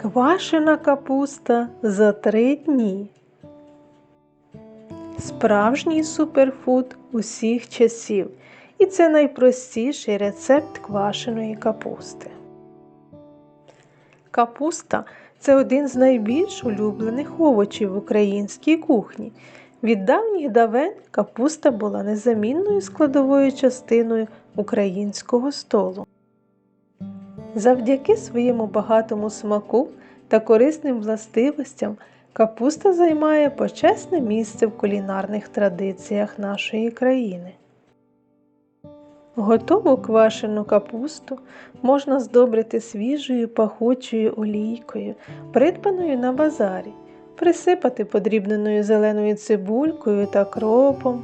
Квашена капуста за три дні. Справжній суперфуд усіх часів. І це найпростіший рецепт квашеної капусти. Капуста це один з найбільш улюблених овочів в українській кухні. Від давніх давен капуста була незамінною складовою частиною українського столу. Завдяки своєму багатому смаку та корисним властивостям капуста займає почесне місце в кулінарних традиціях нашої країни. Готову квашену капусту можна здобрити свіжою пахучою олійкою, придбаною на базарі, присипати подрібненою зеленою цибулькою та кропом,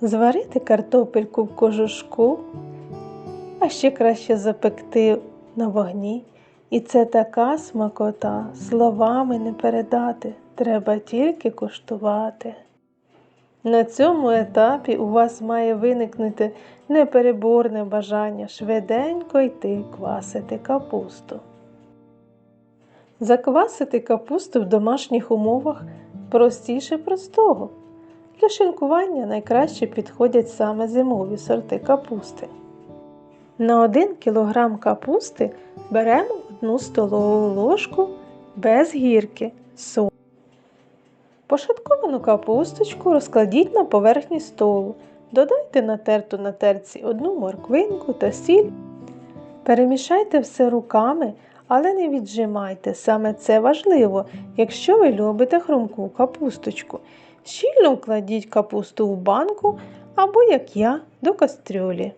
зварити картопельку в кожушку, а ще краще запекти на вогні. І це така смакота, словами не передати, треба тільки куштувати. На цьому етапі у вас має виникнути непереборне бажання швиденько йти квасити капусту. Заквасити капусту в домашніх умовах простіше простого. Для шинкування найкраще підходять саме зимові сорти капусти. На 1 кг капусти беремо 1 столову ложку без гірки солі. Пошатковану капусточку розкладіть на поверхні столу. Додайте натерту на терці одну морквинку та сіль. Перемішайте все руками, але не віджимайте. Саме це важливо, якщо ви любите хрумку капусточку. Щільно вкладіть капусту в банку або, як я, до кастрюлі.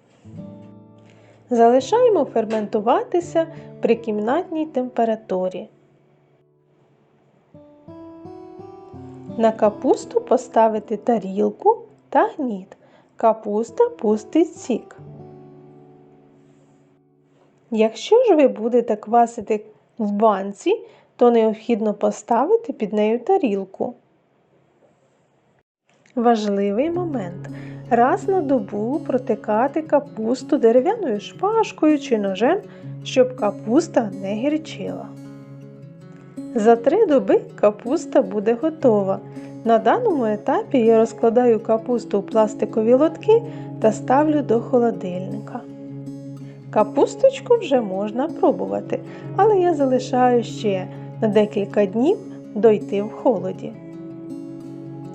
Залишаємо ферментуватися при кімнатній температурі. На капусту поставити тарілку та гніт. Капуста пустить сік. Якщо ж ви будете квасити в банці, то необхідно поставити під нею тарілку. Важливий момент. Раз на добу протикати капусту дерев'яною шпажкою чи ножем, щоб капуста не гірчила. За три доби капуста буде готова. На даному етапі я розкладаю капусту у пластикові лотки та ставлю до холодильника. Капусточку вже можна пробувати, але я залишаю ще на декілька днів дойти в холоді.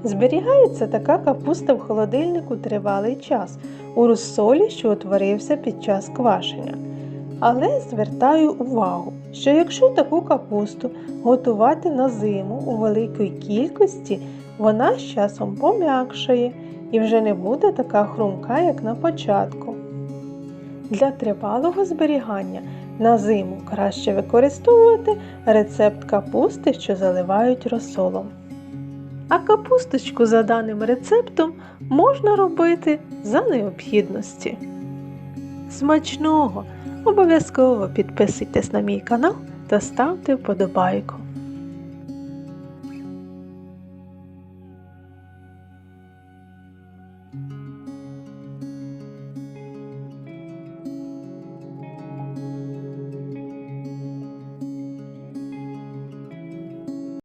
Зберігається така капуста в холодильнику тривалий час у розсолі, що утворився під час квашення. Але звертаю увагу, що якщо таку капусту готувати на зиму у великій кількості, вона з часом пом'якшає і вже не буде така хрумка, як на початку. Для тривалого зберігання на зиму краще використовувати рецепт капусти, що заливають розсолом. А капусточку за даним рецептом можна робити за необхідності. Смачного! Обов'язково підписуйтесь на мій канал та ставте вподобайку.